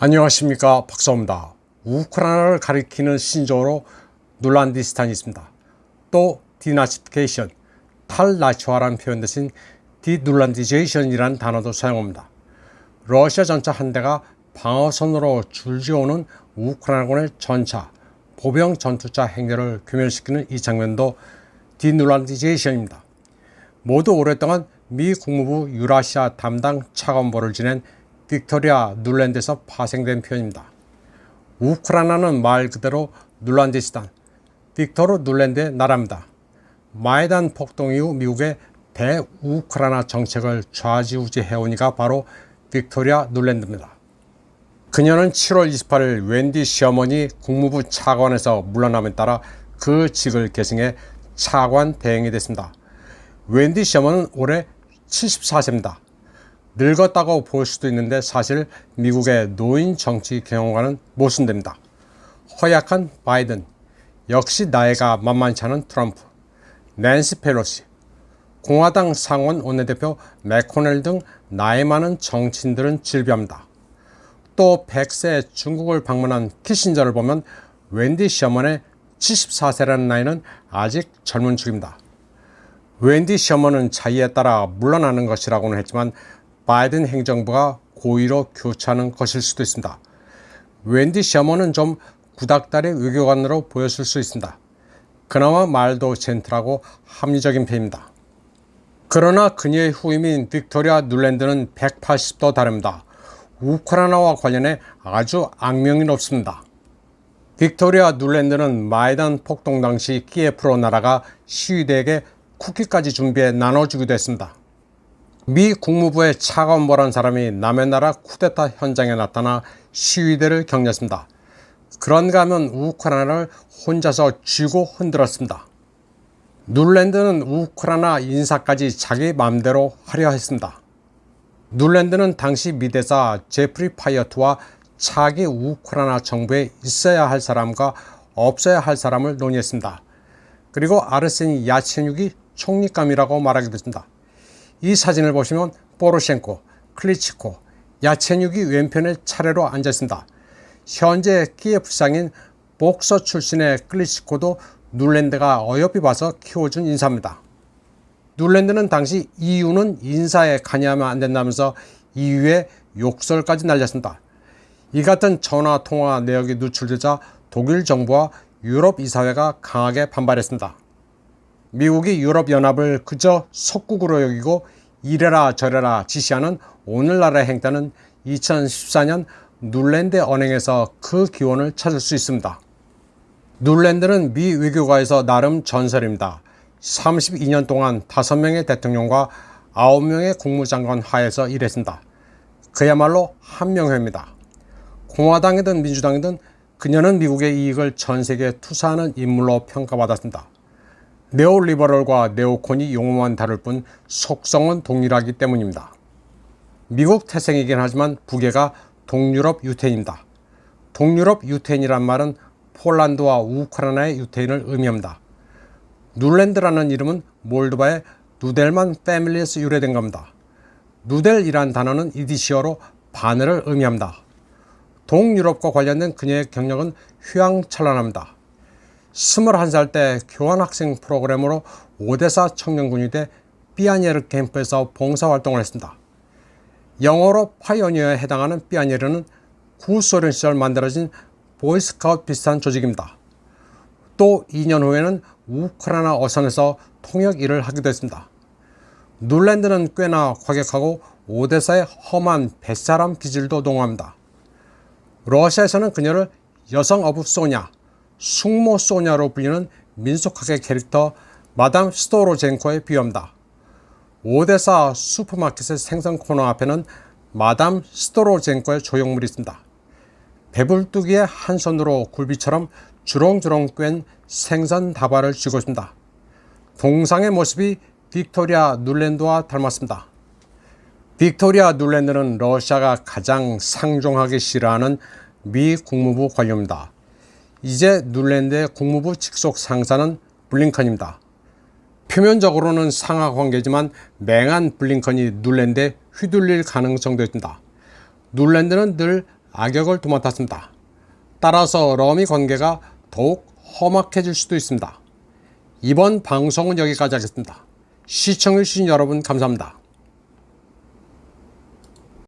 안녕하십니까 박사입니다. 우크라이나를 가리키는 신조어로 놀란디스탄이 있습니다. 또 디나시피케이션, 탈라치화라는 표현 대신 디눌란디제이션이라는 단어도 사용합니다. 러시아 전차 한 대가 방어선으로 줄지어오는 우크라이나군의 전차, 보병 전투차 행렬을 규멸시키는 이 장면도 디눌란디제이션입니다. 모두 오랫동안 미 국무부 유라시아 담당 차관보를 지낸 빅토리아 눌랜드에서 파생된 표현입니다. 우크라이나는 말 그대로 눌란디스탄, 빅토르 눌랜드의 나라입니다. 마이단 폭동 이후 미국의 대우크라이나 정책을 좌지우지해온 이가 바로 빅토리아 눌랜드입니다. 그녀는 7월 28일 웬디 시어머니 국무부 차관에서 물러남에 따라 그 직을 계승해 차관 대행이 됐습니다. 웬디 시어머니는 올해 74세입니다. 늙었다고 볼 수도 있는데 사실 미국의 노인 정치 경영과는 모순됩니다. 허약한 바이든, 역시 나이가 만만치 않은 트럼프, 낸시 펠로시, 공화당 상원 원내대표 맥코넬 등 나이 많은 정치인들은 질비합니다. 또 100세 중국을 방문한 키신저를 보면 웬디 셔먼의 74세라는 나이는 아직 젊은 축입니다. 웬디 셔먼은 자의에 따라 물러나는 것이라고는 했지만 바이든 행정부가 고의로 교체하는 것일 수도 있습니다. 웬디 셔먼은 좀 구닥다리 외교관으로 보였을 수 있습니다. 그나마 말도 젠틀하고 합리적인 편입니다. 그러나 그녀의 후임인 빅토리아 눌랜드는 180도 다릅니다. 우크라이나와 관련해 아주 악명이 높습니다. 빅토리아 눌랜드는 마이단 폭동 당시 키예프로 날아가 시위대에게 쿠키까지 준비해 나눠주기도 했습니다. 미 국무부의 차관보란 사람이 남의 나라 쿠데타 현장에 나타나 시위대를 격렸습니다. 그런가 하면 우크라이나를 혼자서 쥐고 흔들었습니다. 눌랜드는 우크라이나 인사까지 자기 마음대로 하려 했습니다. 눌랜드는 당시 미대사 제프리 파이어트와 차기 우크라이나 정부에 있어야 할 사람과 없어야 할 사람을 논의했습니다. 그리고 아르세니 야체뉴기 총리감이라고 말하기도 했습니다. 이 사진을 보시면 포로셴코, 클리치코, 야체뉴기 왼편에 차례로 앉았습니다. 현재 키예프상인 복서 출신의 클리치코도 눌랜드가 어여삐 봐서 키워준 인사입니다. 눌랜드는 당시 EU는 인사에 관여하면 안 된다면서 EU에 욕설까지 날렸습니다. 이 같은 전화 통화 내역이 누출되자 독일 정부와 유럽 이사회가 강하게 반발했습니다. 미국이 유럽연합을 그저 속국으로 여기고 이래라 저래라 지시하는 오늘날의 행태는 2014년 눌랜드 언행에서 그 기원을 찾을 수 있습니다. 눌랜드는 미 외교가에서 나름 전설입니다. 32년 동안 5명의 대통령과 9명의 국무장관 하에서 일했습니다. 그야말로 한명회입니다. 공화당이든 민주당이든 그녀는 미국의 이익을 전 세계에 투사하는 인물로 평가받았습니다. 네오리버럴과 네오콘이 용어만 다를 뿐 속성은 동일하기 때문입니다. 미국 태생이긴 하지만 부계가 동유럽 유태인입니다. 동유럽 유태인이란 말은 폴란드와 우크라이나의 유태인을 의미합니다. 눌랜드라는 이름은 몰도바의 누델만 패밀리에서 유래된 겁니다. 누델이란 단어는 이디시어로 바늘을 의미합니다. 동유럽과 관련된 그녀의 경력은 휘황찬란합니다. 21살 때 교환학생 프로그램으로 오데사 청년군의대 삐아니에르 캠프에서 봉사활동을 했습니다. 영어로 파이오니어에 해당하는 삐아니에르는 구소련 시절 만들어진 보이스카우트 비슷한 조직입니다. 또 2년 후에는 우크라이나 어선에서 통역 일을 하기도 했습니다. 눌랜드는 꽤나 과격하고 오데사의 험한 뱃사람 기질도 동호합니다. 러시아에서는 그녀를 여성 어부 소냐, 숙모 소냐로 불리는 민속학의 캐릭터 마담 스토로젠코에 비유합니다. 오데사 슈퍼마켓의 생선 코너 앞에는 마담 스토로젠코의 조형물이 있습니다. 배불뚝이의 한 손으로 굴비처럼 주렁주렁 꿰 생선 다발을 쥐고 있습니다. 동상의 모습이 빅토리아 눌랜드와 닮았습니다. 빅토리아 눌랜드는 러시아가 가장 상종하기 싫어하는 미 국무부 관료입니다. 이제 눌랜드의 국무부 직속 상사는 블링컨입니다. 표면적으로는 상하 관계지만 맹한 블링컨이 눌랜드에 휘둘릴 가능성도 있습니다. 눌랜드는 늘 악역을 도맡았습니다. 따라서 러미 관계가 더욱 험악해질 수도 있습니다. 이번 방송은 여기까지 하겠습니다. 시청해주신 여러분 감사합니다.